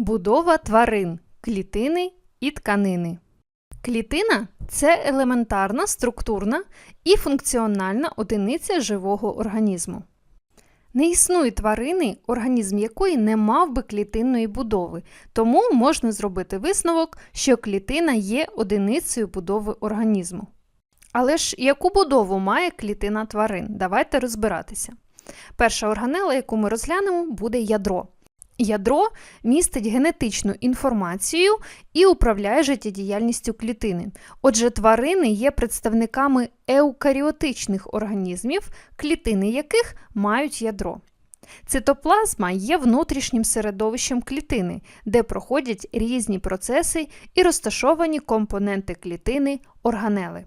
Будова тварин, клітини і тканини. Клітина це елементарна, структурна і функціональна одиниця живого організму. Не існує тварини, організм якої не мав би клітинної будови, тому можна зробити висновок, що клітина є одиницею будови організму. Але ж яку будову має клітина тварин? Давайте розбиратися. Перша органела, яку ми розглянемо, буде ядро. Ядро містить генетичну інформацію і управляє життєдіяльністю клітини. Отже, тварини є представниками еукаріотичних організмів, клітини яких мають ядро. Цитоплазма є внутрішнім середовищем клітини, де проходять різні процеси і розташовані компоненти клітини органели.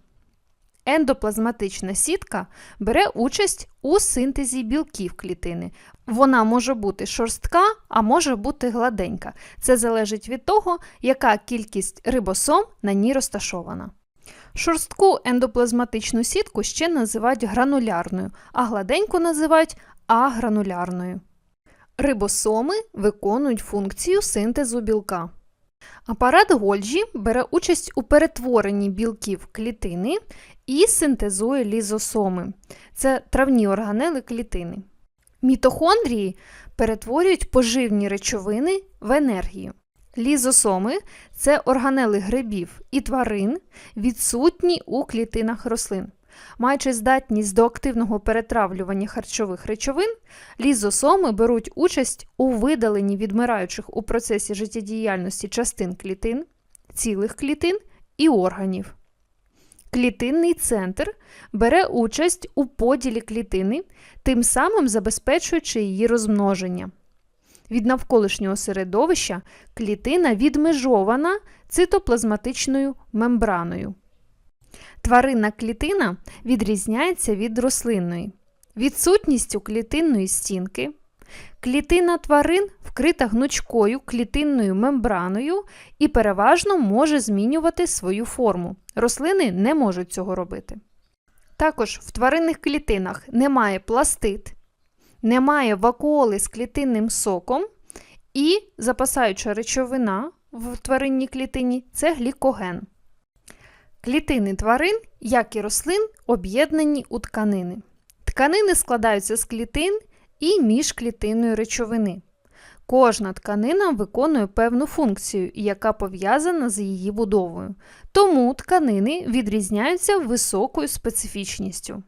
Ендоплазматична сітка бере участь у синтезі білків клітини. Вона може бути шорстка, а може бути гладенька. Це залежить від того, яка кількість рибосом на ній розташована. Шорстку ендоплазматичну сітку ще називають гранулярною, а гладеньку називають агранулярною. Рибосоми виконують функцію синтезу білка. Апарат Гольджі бере участь у перетворенні білків клітини і синтезує лізосоми. Це травні органели клітини. Мітохондрії перетворюють поживні речовини в енергію. Лізосоми це органели грибів і тварин, відсутні у клітинах рослин. Маючи здатність до активного перетравлювання харчових речовин, лізосоми беруть участь у видаленні відмираючих у процесі життєдіяльності частин клітин, цілих клітин і органів. Клітинний центр бере участь у поділі клітини, тим самим забезпечуючи її розмноження. Від навколишнього середовища клітина відмежована цитоплазматичною мембраною. Тваринна клітина відрізняється від рослинної. Відсутністю клітинної стінки. Клітина тварин вкрита гнучкою клітинною мембраною і переважно може змінювати свою форму. Рослини не можуть цього робити. Також в тваринних клітинах немає пластит, немає вакуоли з клітинним соком і запасаюча речовина в тваринній клітині це глікоген. Клітини тварин, як і рослин, об'єднані у тканини. Тканини складаються з клітин і міжклітинної речовини. Кожна тканина виконує певну функцію, яка пов'язана з її будовою. Тому тканини відрізняються високою специфічністю.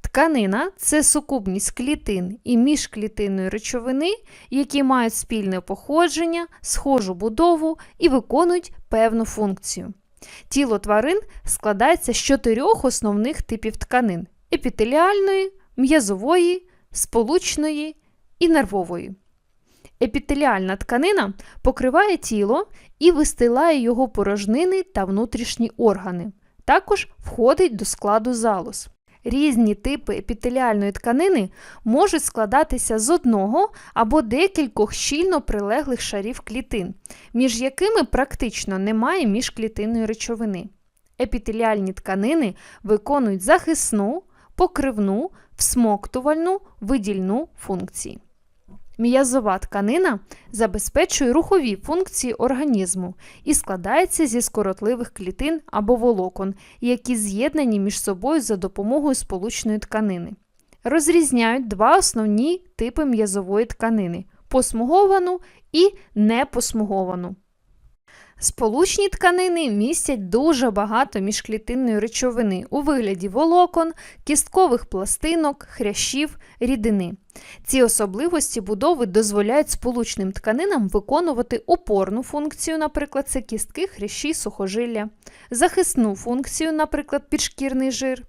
Тканина це сукупність клітин і міжклітинної речовини, які мають спільне походження, схожу будову і виконують певну функцію. Тіло тварин складається з чотирьох основних типів тканин: епітеліальної, м'язової, сполучної і нервової. Епітеліальна тканина покриває тіло і вистилає його порожнини та внутрішні органи. Також входить до складу залоз. Різні типи епітеліальної тканини можуть складатися з одного або декількох щільно прилеглих шарів клітин, між якими практично немає міжклітинної речовини. Епітеліальні тканини виконують захисну, покривну, всмоктувальну, видільну функції. М'язова тканина забезпечує рухові функції організму і складається зі скоротливих клітин або волокон, які з'єднані між собою за допомогою сполучної тканини. Розрізняють два основні типи м'язової тканини посмуговану і непосмуговану. Сполучні тканини містять дуже багато міжклітинної речовини у вигляді волокон, кісткових пластинок, хрящів, рідини. Ці особливості будови дозволяють сполучним тканинам виконувати опорну функцію, наприклад, це кістки, хрящі, сухожилля, захисну функцію, наприклад, підшкірний жир.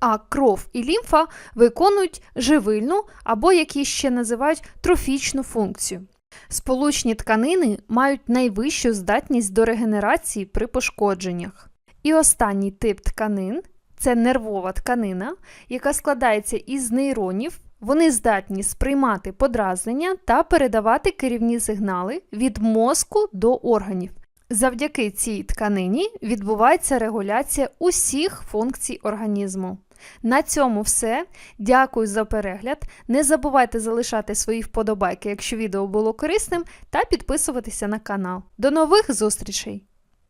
А кров і лімфа виконують живильну або, як її ще називають, трофічну функцію. Сполучні тканини мають найвищу здатність до регенерації при пошкодженнях. І останній тип тканин це нервова тканина, яка складається із нейронів. Вони здатні сприймати подразнення та передавати керівні сигнали від мозку до органів. Завдяки цій тканині відбувається регуляція усіх функцій організму. На цьому все. Дякую за перегляд. Не забувайте залишати свої вподобайки, якщо відео було корисним, та підписуватися на канал. До нових зустрічей!